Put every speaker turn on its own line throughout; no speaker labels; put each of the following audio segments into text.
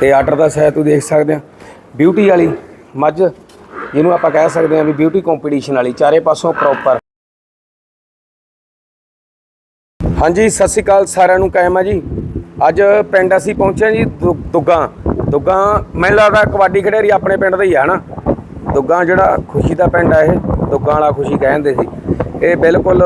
ਤੇ ਆਰਡਰ ਦਾ ਸਾਇਜ਼ ਤੁਸੀਂ ਦੇਖ ਸਕਦੇ ਆ ਬਿਊਟੀ ਵਾਲੀ ਮੱਝ, ਜਿਹਨੂੰ ਆਪਾਂ ਕਹਿ ਸਕਦੇ ਆ ਵੀ ਬਿਊਟੀ ਕੰਪੀਟੀਸ਼ਨ ਵਾਲੀ, ਚਾਰੇ ਪਾਸੋਂ ਪ੍ਰੋਪਰ ਹਾਂਜੀ, ਸਤਿ ਸ਼੍ਰੀ ਅਕਾਲ ਸਾਰਿਆਂ ਨੂੰ, ਕਾਇਮ ਆ ਜੀ। ਅੱਜ ਪਿੰਡ ਅਸੀਂ ਪਹੁੰਚੇ ਜੀ ਦੁ- ਦੁੱਗਾ। ਦੁੱਗਾ, ਮੈਨੂੰ ਲੱਗਦਾ ਕਬੱਡੀ ਖਿਡਾਰੀ ਆਪਣੇ ਪਿੰਡ ਦਾ ਹੀ ਆ ਨਾ ਦੁੱਗਾ ਜਿਹੜਾ ਖੁਸ਼ੀ ਦਾ ਪਿੰਡ ਆ ਇਹ, ਦੁੱਗਾ ਵਾਲਾ ਖੁਸ਼ੀ ਕਹਿੰਦੇ ਸੀ। ਇਹ ਬਿਲਕੁਲ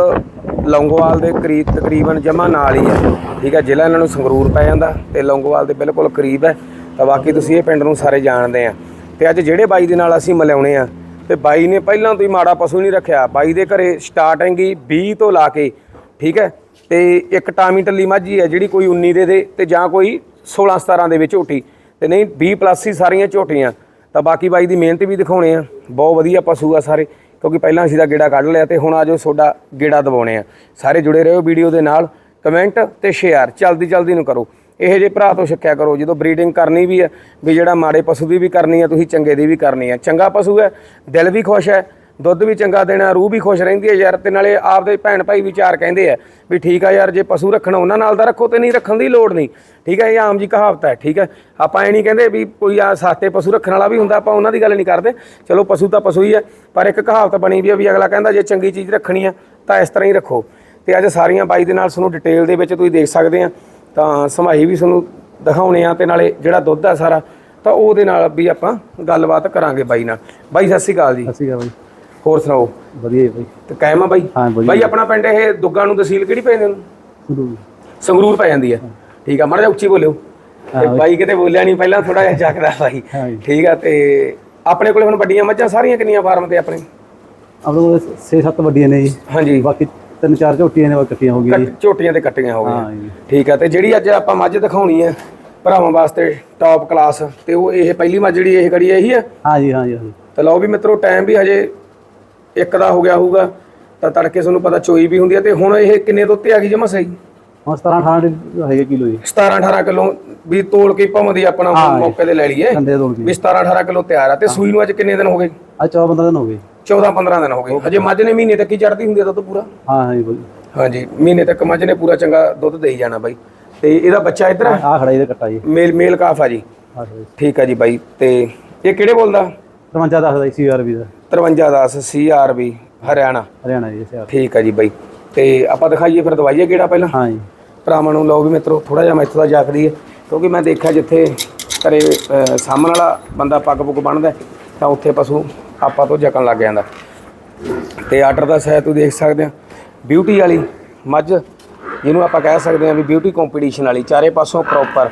ਲੌਂਗੋਵਾਲ ਦੇ ਕਰੀਬ ਤਕਰੀਬਨ ਜਮਾ ਨਾਲ ਹੀ ਹੈ। ਠੀਕ ਹੈ, ਜ਼ਿਲ੍ਹਾ ਇਹਨਾਂ ਨੂੰ ਸੰਗਰੂਰ ਪੈ ਜਾਂਦਾ ਤੇ ਲੌਂਗੋਵਾਲ ਦੇ ਬਿਲਕੁਲ ਕਰੀਬ ਹੈ। ਤਾਂ ਬਾਕੀ ਤੁਸੀਂ ਇਹ ਪਿੰਡ ਨੂੰ ਸਾਰੇ ਜਾਣਦੇ ਆ। ਤੇ ਅੱਜ ਜਿਹੜੇ ਬਾਈ ਦੇ ਨਾਲ ਅਸੀਂ ਮਿਲਾਉਣੇ ਆ, ਤੇ ਬਾਈ ਨੇ ਪਹਿਲਾਂ ਤੋਂ ਹੀ ਮਾੜਾ ਪਸ਼ੂ ਨਹੀਂ ਰੱਖਿਆ। ਬਾਈ ਦੇ ਘਰੇ ਸਟਾਰਟਿੰਗ ਹੀ 20 ਤੋਂ ਲਾ ਕੇ, ਠੀਕ ਹੈ, ਤੇ ਇੱਕ ਟਾਮੀ ਟੱਲੀ ਮਾਝੀ ਹੈ ਜਿਹੜੀ ਕੋਈ 19 ਦੇ ਦੇ ਤੇ ਜਾਂ ਕੋਈ 16 17 ਦੇ ਵਿੱਚ ਝੋਟੀ। ਤੇ ਨਹੀਂ 20 ਪਲੱਸ ਹੀ ਸਾਰੀਆਂ ਝੋਟੀਆਂ। ਤਾਂ ਬਾਕੀ ਬਾਈ ਦੀ ਮਿਹਨਤ ਵੀ ਦਿਖਾਉਣੇ ਆ। ਬਹੁਤ ਵਧੀਆ ਪਸ਼ੂ ਆ ਸਾਰੇ। ਕਿਉਂਕਿ ਪਹਿਲਾਂ ਅਸੀਂ ਦਾ ਗੇੜਾ ਕੱਢ ਲਿਆ ਤੇ ਹੁਣ ਆਜੋ ਤੁਹਾਡਾ ਗੇੜਾ ਦਵਾਉਣੇ ਆ। ਸਾਰੇ ਜੁੜੇ ਰਹੋ ਵੀਡੀਓ ਦੇ ਨਾਲ ਕਮੈਂਟ ਤੇ ਸ਼ੇਅਰ ਜਲਦੀ ਜਲਦੀ ਨੂੰ ਕਰੋ। ਇਹੋ ਜਿਹੇ ਭਰਾ ਤੋਂ ਸਿੱਖਿਆ ਕਰੋ, ਜਦੋਂ ਬਰੀਡਿੰਗ ਕਰਨੀ ਵੀ ਹੈ, ਵੀ ਜਿਹੜਾ ਮਾੜੇ ਪਸ਼ੂ ਦੀ ਵੀ ਕਰਨੀ ਹੈ, ਤੁਸੀਂ ਚੰਗੇ ਦੀ ਵੀ ਕਰਨੀ ਹੈ। ਚੰਗਾ ਪਸ਼ੂ ਹੈ, ਦਿਲ ਵੀ ਖੁਸ਼ ਹੈ ਦੁੱਧ ਵੀ ਚੰਗਾ ਦੇਣਾ, ਰੂਹ ਵੀ ਖੁਸ਼ ਰਹਿੰਦੀ ਹੈ ਯਾਰ ਤੇ ਨਾਲੇ ਆਪਦੇ ਭੈਣ ਭਾਈ ਵਿਚਾਰ ਕਹਿੰਦੇ ਆ ਵੀ ਠੀਕ ਆ ਯਾਰ, ਜੇ ਪਸ਼ੂ ਰੱਖਣਾ ਉਹਨਾਂ ਨਾਲ ਦਾ ਰੱਖੋ ਤੇ ਨਹੀਂ ਰੱਖਣ ਦੀ ਲੋੜ ਨਹੀਂ। ਠੀਕ ਹੈ, ਇਹ ਆਮ ਜੀ ਕਹਾਵਤ ਹੈ, ਠੀਕ ਹੈ। ਆਪਾਂ ਇਹ ਨਹੀਂ ਕਹਿੰਦੇ ਵੀ ਕੋਈ ਆ ਸਸਤੇ ਪਸ਼ੂ ਰੱਖਣ ਵਾਲਾ ਵੀ ਹੁੰਦਾ, ਆਪਾਂ ਉਹਨਾਂ ਦੀ ਗੱਲ ਨਹੀਂ ਕਰਦੇ। ਚਲੋ, ਪਸ਼ੂ ਤਾਂ ਪਸ਼ੂ ਹੀ ਹੈ ਪਰ ਇੱਕ ਕਹਾਵਤ ਬਣੀ ਵੀ ਆ ਵੀ ਅਗਲਾ ਕਹਿੰਦਾ ਜੇ ਚੰਗੀ ਚੀਜ਼ ਰੱਖਣੀ ਆ, ਤਾਂ ਇਸ ਤਰ੍ਹਾਂ ਹੀ ਰੱਖੋ। ਤੇ ਅੱਜ ਸਾਰੀਆਂ ਬਾਈ ਦੇ ਨਾਲ ਤੁਹਾਨੂੰ ਡਿਟੇਲ ਦੇ ਵਿੱਚ ਤੁਸੀਂ ਦੇਖ ਸਕਦੇ ਆ, ਤਾਂ ਸਮਾਈ ਵੀ ਤੁਹਾਨੂੰ ਦਿਖਾਉਣੇ ਆ ਤੇ ਨਾਲੇ ਜਿਹੜਾ ਦੁੱਧ ਆ ਸਾਰਾ, ਤਾਂ ਉਹਦੇ ਨਾਲ ਵੀ ਆਪਾਂ ਗੱਲਬਾਤ ਕਰਾਂਗੇ ਬਾਈ ਨਾਲ। ਬਾਈ, ਸਤਿ ਸ਼੍ਰੀ ਅਕਾਲ ਜੀ।
ਸਤਿ ਸ਼੍ਰੀ ਅਕਾਲ ਬਾਈ।
ਹੋਰ ਸੁਣਾਓ?
ਵਧੀਆ ਜੀ ਬਾਈ।
ਤੇ ਕਾਇਮ ਆ ਬਾਈ?
ਹਾਂ, ਵਧੀਆ।
ਬਾਈ ਆਪਣਾ ਪਿੰਡ ਇਹ ਦੁੱਗਾ ਨੂੰ ਤਹਿਸੀਲ ਕਿਹੜੀ ਪੈਂਦੀ ਨੂੰ
ਸ਼ੁਰੂ
ਸੰਗਰੂਰ ਪੈ ਜਾਂਦੀ ਹੈ। ਠੀਕ ਆ ਮਾੜਾ ਜਿਹਾ ਉੱਚੀ ਬੋਲਿਓ। ਤੇ ਬਾਈ। ਕਿਤੇ ਬੋਲਿਆ ਨਹੀਂ ਪਹਿਲਾਂ ਥੋੜਾ ਜਿਹਾ ਚੱਕਦਾ ਬਾਈ।
ਹਾਂ ਜੀ।
ਠੀਕ ਆ ਤੇ ਆਪਣੇ ਕੋਲੇ ਹੁਣ ਵੱਡੀਆਂ ਮੱਝਾਂ ਸਾਰੀਆਂ ਕਿੰਨੀਆਂ ਫਾਰਮ ਤੇ ਆਪਣੇ?
ਆਪਣੇ ਕੋਲ 6-7 ਵੱਡੀਆਂ ਨੇ ਜੀ।
ਹਾਂਜੀ
ਬਾਕੀ ਤਿੰਨ ਚਾਰ ਝੋਟੀਆਂ ਨੇ ਬਾਕੀ ਇਕੱਠੀਆਂ ਹੋ ਗਈਆਂ ਜੀ।
ਕੱਟ- ਝੋਟੀਆਂ ਤੇ ਕੱਟੀਆਂ ਹੋ
ਹਾਂ
ਗਈਆਂ
ਜੀ।
ਠੀਕ ਆ ਤੇ ਜਿਹੜੀ ਅੱਜ ਆਪਾਂ ਮੱਝ ਦਿਖਾਉਣੀ ਹੈ ਭਰਾਵਾਂ ਵਾਸਤੇ ਟੌਪ ਕਲਾਸ ਤੇ ਉਹ ਇਹ ਪਹਿਲੀ ਮੱਝ ਜਿਹੜੀ ਇਹ ਖੜੀ ਹੈ ਇਹੀ ਹੈ
ਹਾਂ ਜੀ ਹਾਂ ਜੀ ਹਾਂ ਜੀ।
ਤੇ ਲਓ ਵੀ ਮਿੱਤਰੋ ਟਾਈਮ ਵੀ ਹਜੇ ਇੱਕ ਦਾ ਹੋ ਗਿਆ ਹੋਊਗਾ ਤਾਂ ਤੜਕੇ ਤੁਹਾਨੂੰ ਪਤਾ ਚੋਈ ਵੀ ਹੁੰਦੀ ਹੈ ਤੇ ਹੁਣ ਇਹ ਕਿੰਨੇ ਤੋਂ ਉੱਤੇ ਆ ਗਈ ਜਮਾ ਸਹੀ?
ਹੁਣ 17 18 ਦੇ ਹੈਗੇ ਕਿਲੋ ਜੀ।
17 18 ਕਿਲੋ ਵੀ ਤੋਲ ਕੇ ਭਮਦੀ ਆਪਣਾ
ਹਾਂ ਜੀ।
ਮੌਕੇ ਤੇ ਲੈ ਲਈਏ
ਕੰਡੇ ਦੋਲ ਕੀ।
ਵੀ 17 18 ਕਿਲੋ ਤਿਆਰ ਆ ਤੇ ਸੂਈ ਨੂੰ ਅੱਜ ਕਿੰਨੇ ਦਿਨ ਹੋ ਗਏ?
ਅੱਜ 14 15 ਦਿਨ ਹੋ ਗਏ।
14 15 ਦਿਨ ਹੋ ਗਏ। ਹਜੇ ਮੱਝ ਨੇ ਮਹੀਨੇ ਤੱਕ ਹੀ ਚੜਦੀ ਹੁੰਦੀ ਆ ਦੁੱਧ ਪੂਰਾ?
ਹਾਂ ਹਾਂ ਜੀ ਬਾਈ
ਹਾਂਜੀ ਮਹੀਨੇ ਤੱਕ ਮੱਝ ਨੇ ਪੂਰਾ ਚੰਗਾ ਦੁੱਧ ਦੇਈ ਜਾਣਾ ਬਾਈ। ਤੇ ਇਹਦਾ ਬੱਚਾ ਇੱਧਰ ਆ?
ਆ ਖੜਾ ਇਹਦਾ ਕੱਟਾ ਜੀ।
ਮੇਲ ਮੇਲ ਕਾਫ ਆ ਜੀ।
ਖੜਾ ਜੀ।
ਠੀਕ ਆ ਜੀ ਬਾਈ ਤੇ ਇਹ ਕਿਹੜੇ ਬੋਲਦਾ?
53 ਦੱਸਦਾ ਜੀ ਸੀਆਰਬੀ ਦਾ।
5310 ਸੀਆਰਬੀ ਹਰਿਆਣਾ।
ਹਰਿਆਣਾ ਜੀ ਸਿਆਰ
ਠੀਕ ਆ ਜੀ ਬਾਈ। ਤੇ ਆਪਾਂ ਦਿਖਾਈਏ ਫਿਰ ਦਵਾਈਏ ਕਿਹੜਾ ਪਹਿਲਾਂ?
ਹਾਂ ਜੀ।
ਭਰਾਵਾਂ ਨੂੰ ਲਓ ਵੀ ਮਿੱਤਰੋ ਥੋੜਾ ਜਿਹਾ ਮੈਥੋਂ ਦਾ ਜਾਕਦੀ ਹੈ ਕਿਉਂਕਿ ਮੈਂ ਦੇਖਿਆ ਜਿੱਥੇ ਘਰੇ ਸਾਹਮਣ ਵਾਲਾ ਬੰਦਾ ਪੱਗ ਪੁੱਗ ਬੰਨਦਾ ਤਾਂ ਉੱਥੇ ਪਸ਼ੂ ਆਪਾਂ ਤੋਂ ਜਕਣ ਲੱਗ ਜਾਂਦਾ। ਤੇ ਆਰਡਰ ਦਾ ਸਾਇਜ਼ ਤੁਸੀਂ ਦੇਖ ਸਕਦੇ ਆ ਬਿਊਟੀ ਵਾਲੀ ਮੱਝ ਜਿਹਨੂੰ ਆਪਾਂ ਕਹਿ ਸਕਦੇ ਆ ਵੀ ਬਿਊਟੀ ਕੰਪੀਟੀਸ਼ਨ ਵਾਲੀ ਚਾਰੇ ਪਾਸੋਂ ਪ੍ਰੋਪਰ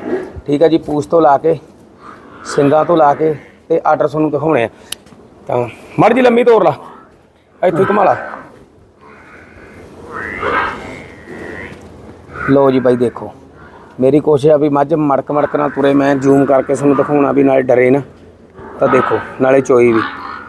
ਠੀਕ ਹੈ ਜੀ ਪੂਛ ਤੋਂ ਲਾ ਕੇ ਸਿੰਗਾਂ ਤੋਂ ਲਾ ਕੇ ਤੇ ਆਰਡਰ ਤੁਹਾਨੂੰ ਦਿਖਾਉਣੇ ਆ। ਤਾਂ ਮੜ ਜੀ ਲੰਮੀ ਤੋਰ ਲਾ। ਇੱਥੇ ਘੁਮਾ ਲਾ। ਲੋ ਜੀ ਬਾਈ ਦੇਖੋ। ਮੇਰੀ ਕੋਸ਼ਿਸ਼ ਆ ਵੀ ਮੱਝ ਮੜਕ ਮੜਕ ਨਾਲ ਤੁਰੇ। ਮੈਂ ਜ਼ੂਮ ਕਰਕੇ ਤੁਹਾਨੂੰ ਦਿਖਾਉਣਾ ਵੀ ਨਾਲੇ ਡਰੇ ਨਾ। ਤਾਂ ਦੇਖੋ, ਨਾਲੇ ਚੋਈ ਵੀ।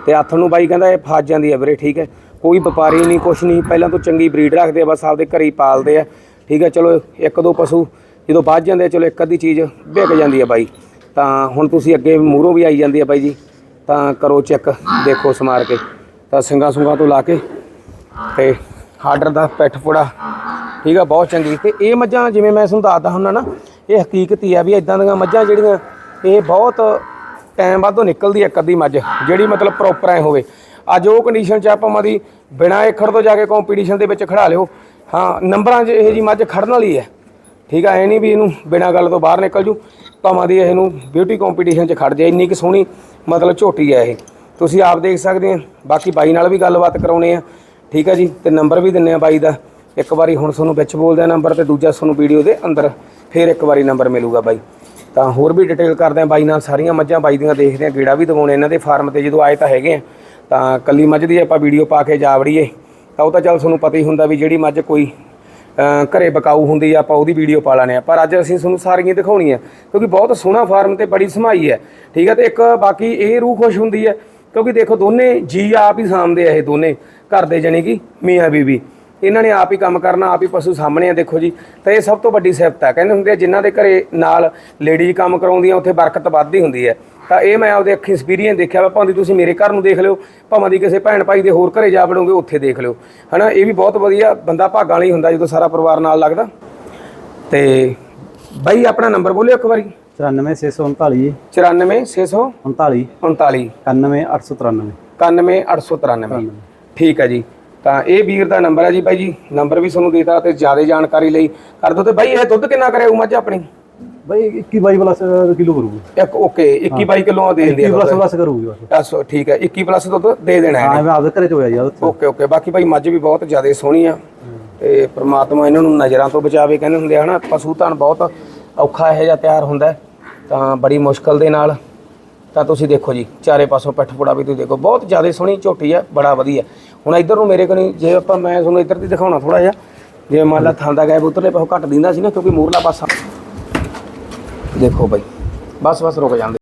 ਤੇ ਹੱਥ ਨੂੰ ਬਾਈ ਕਹਿੰਦਾ ਇਹ ਫਸ ਜਾਂਦੀ ਹੈ ਵੀਰੇ, ਠੀਕ ਹੈ? ਕੋਈ ਵਪਾਰੀ ਨਹੀਂ, ਕੁਛ ਨਹੀਂ। ਪਹਿਲਾਂ ਤੋਂ ਚੰਗੀ ਬਰੀਡ ਰੱਖਦੇ ਆ, ਬਸ ਆਪਦੇ ਘਰੇ ਹੀ ਪਾਲਦੇ ਆ। ਠੀਕ ਹੈ, ਚਲੋ ਇੱਕ ਦੋ ਪਸ਼ੂ ਜਦੋਂ ਵੱਧ ਜਾਂਦੇ ਆ, ਚਲੋ ਇੱਕ ਅੱਧੀ ਚੀਜ਼ ਵਿਕ ਜਾਂਦੀ ਹੈ ਬਾਈ। ਤਾਂ ਹੁਣ ਤੁਸੀਂ ਅੱਗੇ ਮੂਹਰੋਂ ਵੀ ਆਈ ਜਾਂਦੀ ਆ ਬਾਈ ਜੀ, ਤਾਂ ਕਰੋ ਚੈੱਕ, ਦੇਖੋ ਸਮਾਰ ਕੇ। ਤਾਂ ਸਿੰਗਾ ਸੁੰਗਾ ਤੋਂ ਲਾ ਕੇ ਤੇ ਹਾਰਡਰ ਦਾ ਪਿੱਠ ਫੋੜਾ ਠੀਕ ਆ, ਬਹੁਤ ਚੰਗੀ। ਤੇ ਇਹ ਮੱਝਾਂ ਜਿਵੇਂ ਮੈਂ ਤੁਹਾਨੂੰ ਦੱਸਦਾ ਹੁੰਦਾ ਨਾ, ਇਹ ਹਕੀਕਤ ਹੀ ਆ ਵੀ ਇਦਾਂ ਦੀਆਂ ਮੱਝਾਂ ਜਿਹੜੀਆਂ, ਇਹ ਬਹੁਤ ਟਾਈਮ ਬਾਅਦੋਂ ਨਿਕਲਦੀ ਹੈ ਇੱਕ ਅੱਧੀ ਮੱਝ, ਜਿਹੜੀ ਮਤਲਬ ਪ੍ਰੋਪਰ ਐ ਹੋਵੇ। ਅੱਜ ਉਹ ਕੰਡੀਸ਼ਨ 'ਚ ਆਪਾਂ ਮਾਦੀ ਬਿਨਾ ਏਖੜ ਤੋਂ ਜਾ ਕੇ ਕੰਪੀਟੀਸ਼ਨ ਦੇ ਵਿੱਚ ਖੜਾ ਲਿਓ। ਹਾਂ, ਨੰਬਰਾਂ 'ਚ ਇਹ ਜੀ ਮੱਝ ਖੜਨ ਵਾਲੀ ਹੈ। ਠੀਕ ਆ, ਇਹ ਨਹੀਂ ਵੀ ਇਹਨੂੰ ਬਿਨਾਂ ਗੱਲ ਤੋਂ ਬਾਹਰ ਨਿਕਲ ਜੂ। ਭਾਵਾਂ ਦੀ ਇਹਨੂੰ ਬਿਊਟੀ ਕੰਪੀਟੀਸ਼ਨ 'ਚ ਖੜ ਜਾਏ ਇੰਨੀ ਕਿ ਸੋਹਣੀ ਮਤਲਬ ਝੋਟੀ ਹੈ ਇਹ। ਤੁਸੀਂ ਆਪ ਦੇਖ ਸਕਦੇ ਆ, ਬਾਕੀ ਬਾਈ ਨਾਲ ਵੀ ਗੱਲਬਾਤ ਕਰਾਉਣੇ ਆ। ਠੀਕ ਆ ਜੀ, ਤੇ ਨੰਬਰ ਵੀ ਦਿੰਨੇ ਆ ਬਾਈ ਦਾ। ਇੱਕ ਵਾਰੀ ਹੁਣ ਤੁਹਾਨੂੰ ਵਿੱਚ ਬੋਲਦੇ ਆ ਨੰਬਰ ਤੇ ਦੂਜਾ ਤੁਹਾਨੂੰ ਵੀਡੀਓ ਦੇ ਅੰਦਰ ਫੇਰ ਇੱਕ ਵਾਰੀ ਨੰਬਰ ਮਿਲੂਗਾ ਬਾਈ। ਤਾਂ ਹੋਰ ਵੀ ਡਿਟੇਲ ਕਰਦੇ ਆ ਬਾਈ ਨਾਲ, ਸਾਰੀਆਂ ਮੱਝਾਂ ਬਾਈ ਦੀਆਂ ਦੇਖਦੇ ਆ, ਗੇੜਾ ਵੀ ਦਵਾਉਣੇ ਇਹਨਾਂ ਦੇ ਫਾਰਮ ਤੇ, ਜਦੋਂ ਆਏ ਤਾਂ ਹੈਗੇ ਆ। ਤਾਂ ਕੱਲੀ ਮੱਝ ਦੀ ਆਪਾਂ ਵੀਡੀਓ ਪਾ ਕੇ ਜਾ ਵੜੀਏ। ਤਾਂ ਉਹ ਤਾਂ ਚੱਲ ਤੁਹਾਨੂੰ ਪਤਾ ਹੀ ਹੁੰਦਾ ਵੀ ਜਿਹੜੀ ਮੱਝ ਕੋਈ ਘਰੇ ਬਕਾਊ ਹੁੰਦੀ ਆ, ਆਪਾਂ ਉਹਦੀ ਵੀਡੀਓ ਪਾ ਲਾਣੇ ਆ। ਪਰ ਅੱਜ ਅਸੀਂ ਤੁਹਾਨੂੰ ਸਾਰੀਆਂ ਦਿਖਾਉਣੀਆਂ, ਕਿਉਂਕਿ ਬਹੁਤ ਸੋਹਣਾ ਫਾਰਮ ਤੇ ਬੜੀ ਸਮਾਈ ਹੈ। ਠੀਕ ਹੈ ਤੇ ਇੱਕ ਬਾਕੀ ਇਹ ਰੂਹ ਖੁਸ਼ ਹੁੰਦੀ ਹੈ, ਕਿਉਂਕਿ ਦੇਖੋ ਦੋਨੇ ਜੀ ਆਪ ਹੀ ਸਾਂਭਦੇ ਆ ਇਹ ਦੋਨੇ, ਘਰ ਦੇ ਜਾਣੀ ਕਿ ਮੀਆਂ ਬੀਬੀ ਇਹਨਾਂ ਨੇ ਆਪ ਹੀ ਕੰਮ ਕਰਨਾ, ਆਪ ਹੀ ਪਸ਼ੂ ਸਾਹਮਣੇ ਆ, ਦੇਖੋ ਜੀ। ਤਾਂ ਇਹ ਸਭ ਤੋਂ ਵੱਡੀ ਸਿਫਤ ਹੈ ਕਹਿੰਦੇ ਹੁੰਦੇ ਆ, ਜਿਨ੍ਹਾਂ ਦੇ ਘਰੇ ਨਾਲ ਲੇਡੀਜ਼ ਕੰਮ ਕਰਾਉਂਦੀਆਂ, ਉੱਥੇ ਬਰਕਤ ਵੱਧਦੀ ਹੁੰਦੀ ਹੈ। ਤਾਂ ਇਹ ਮੈਂ ਆਪਦੇ ਅੱਖੀਂ ਐਕਸਪੀਰੀਅੰਸ ਦੇਖਿਆ ਵਾ ਭਾਵੇਂ ਤੁਸੀਂ ਮੇਰੇ ਘਰ ਨੂੰ ਦੇਖ ਲਿਓ ਭਾਵੇਂ ਦੀ ਕਿਸੇ ਭੈਣ ਭਾਈ ਦੇ ਹੋਰ ਘਰੇ ਜਾ ਵੜੋਗੇ ਉੱਥੇ ਦੇਖ ਲਿਓ। ਹਨਾ ਇਹ ਵੀ ਬਹੁਤ ਵਧੀਆ ਬੰਦਾ ਭਾਗਾਂ ਵਾਲੀ ਹੁੰਦਾ ਜਦੋਂ ਸਾਰਾ ਪਰਿਵਾਰ ਨਾਲ ਲੱਗਦਾ। ਤੇ ਬਾਈ ਆਪਣਾ ਨੰਬਰ ਬੋਲਿਓ ਇੱਕ ਵਾਰੀ।
94639
94639
39
39
91893
91893 ਠੀਕ ਹੈ ਜੀ। ਤਾਂ ਇਹ ਵੀਰ ਦਾ ਨੰਬਰ ਹੈ ਜੀ ਬਾਈ ਜੀ। ਨੰਬਰ ਵੀ ਤੁਹਾਨੂੰ ਦੇਤਾ ਤੇ ਜ਼ਿਆਦਾ ਜਾਣਕਾਰੀ ਲਈ ਕਰ ਦੋ ਤੇ ਬਾਈ ਇਹ ਦੁੱਧ ਕਿੰਨਾ ਕਰਿਆ ਮੱਝ ਆਪਣੀ?
ਬਾਈ 21 22 ਪਲੱਸ ਕਿਲੋ ਕਰੂਗੀ।
ਇੱਕ ਓਕੇ 21 22 ਕਿਲੋ ਦੇ ਦਿੰਦੀ
21 ਪਲੱਸ ਪਲੱਸ ਕਰੂਗੀ ਬਸ।
ਠੀਕ ਹੈ 21 ਪਲੱਸ ਦੁੱਧ ਦੇ ਦੇਣਾ ਹੈ
ਹਾਂ ਮੈਂ ਆਪਦੇ ਘਰੇ ਚ ਹੋਇਆ ਜੀ
ਓਕੇ ਓਕੇ ਬਾਕੀ ਭਾਈ ਮੱਝ ਵੀ ਬਹੁਤ ਜ਼ਿਆਦਾ ਸੋਹਣੀ ਆ। ਤੇ ਪ੍ਰਮਾਤਮਾ ਇਹਨਾਂ ਨੂੰ ਨਜ਼ਰਾਂ ਤੋਂ ਬਚਾਵੇ ਕਹਿੰਦੇ ਹੁੰਦੇ ਆ ਹਨਾ ਪਸ਼ੂ ਧਨ ਬਹੁਤ ਔਖਾ ਇਹੋ ਜਿਹਾ ਤਿਆਰ ਹੁੰਦਾ ਹੈ, ਤਾਂ ਬੜੀ ਮੁਸ਼ਕਲ ਦੇ ਨਾਲ ਤਾਂ ਤੁਸੀਂ ਦੇਖੋ ਜੀ ਚਾਰੇ ਪਾਸੋਂ ਪਿੱਠ ਪੁੜਾ ਵੀ ਤੁਸੀਂ ਦੇਖੋ ਬਹੁਤ ਜ਼ਿਆਦਾ ਸੋਹਣੀ ਝੋਟੀ ਆ ਬੜਾ ਵਧੀਆ। ਹੁਣ ਇੱਧਰ ਨੂੰ ਮੇਰੇ ਕੋਲ ਜੇ ਆਪਾਂ ਮੈਂ ਤੁਹਾਨੂੰ ਇੱਧਰ ਦੀ ਦਿਖਾਉਣਾ ਥੋੜਾ ਜਿਹਾ। ਜੇ ਮੰਨ ਲਾ ਥਾਂ ਦਾ ਉਧਰਲੇ ਪਾਸੋਂ ਘੱਟ ਦਿੰਦਾ ਸੀ ਨਾ ਕਿਉਂਕਿ ਮੂਰਲਾ ਪਾਸਾ ਦੇਖੋ ਬਾਈ। ਬਸ ਬਸ ਰੁਕ ਜਾਂਦੇ।